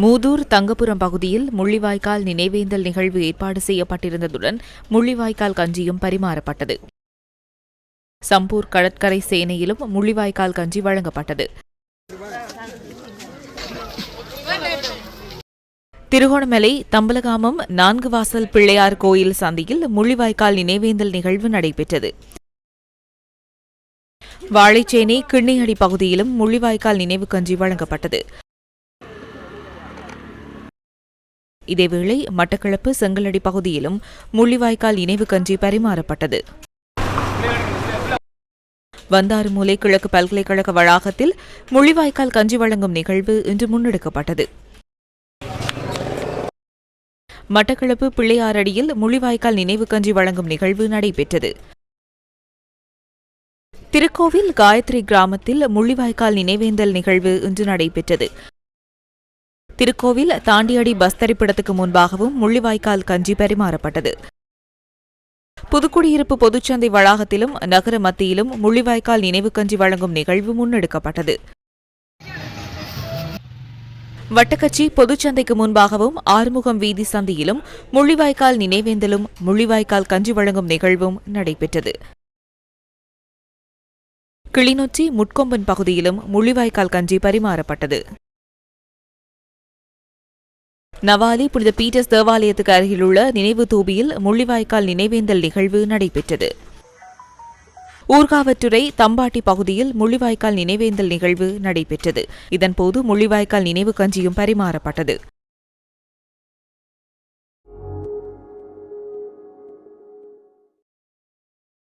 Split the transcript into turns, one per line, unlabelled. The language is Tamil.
மூதூர் தங்கபுரம் பகுதியில் முள்ளிவாய்க்கால் நினைவேந்தல் நிகழ்வு ஏற்பாடு செய்யப்பட்டிருந்ததுடன் முள்ளிவாய்க்கால் கஞ்சியும் பரிமாறப்பட்டது. சம்பூர் கடற்கரை சேனையிலும் முள்ளிவாய்க்கால் கஞ்சி வழங்கப்பட்டது. திருகோணமலை தம்பலகாமம் நான்கு வாசல் பிள்ளையார் கோயில் சந்தியில் முள்ளிவாய்க்கால் நினைவேந்தல் நிகழ்வு நடைபெற்றது. வாழைச்சேனை கிண்ணியடி பகுதியிலும் முள்ளிவாய்க்கால் நினைவு கஞ்சி வழங்கப்பட்டது. இதேவேளை மட்டக்களப்பு செங்கலடி பகுதியிலும் முள்ளிவாய்க்கால் இணைவு கஞ்சி பரிமாறப்பட்டது. வந்தாறுமூலை கிழக்கு பல்கலைக்கழக வளாகத்தில் முள்ளிவாய்க்கால் கஞ்சி வழங்கும் நிகழ்வு இன்று முன்னெடுக்கப்பட்டது. மட்டக்களப்பு பிள்ளையாரடியில் முள்ளிவாய்க்கால் நினைவு கஞ்சி வழங்கும் நிகழ்வு நடைபெற்றது. திருக்கோவில் காயத்ரி கிராமத்தில் முள்ளிவாய்க்கால் நினைவேந்தல் நிகழ்வு இன்று நடைபெற்றது. திருக்கோவில் தாண்டியடி பஸ் தரிப்பிடத்துக்கு முன்பாகவும் முள்ளிவாய்க்கால் கஞ்சி பரிமாறப்பட்டது. புதுக்குடியிருப்பு பொதுச்சந்தை வளாகத்திலும் நகர மத்தியிலும் முள்ளிவாய்க்கால் நினைவு கஞ்சி வழங்கும் நிகழ்வு முன்னெடுக்கப்பட்டது. வட்டக்கச்சி பொதுச்சந்தைக்கு முன்பாகவும் ஆறுமுகம் வீதி சந்தியிலும் முள்ளிவாய்க்கால் நினைவேந்தலும் முள்ளிவாய்க்கால் கஞ்சி வழங்கும் நிகழ்வும் நடைபெற்றது. கிளிநொச்சி முட்கொம்பன் பகுதியிலும் முள்ளிவாய்க்கால் கஞ்சி பரிமாறப்பட்டது. நவாலி புனித பீட்டர்ஸ் தேவாலயத்துக்கு அருகிலுள்ள நினைவு தூபியில் முள்ளிவாய்க்கால் நினைவேந்தல் நிகழ்வு நடைபெற்றது. ஊர்காவற்றுறை தம்பாட்டி பகுதியில் முள்ளிவாய்க்கால் நினைவேந்தல் நிகழ்வு நடைபெற்றது. இதன்போது முள்ளிவாய்க்கால் நினைவு கஞ்சியும் பரிமாறப்பட்டது.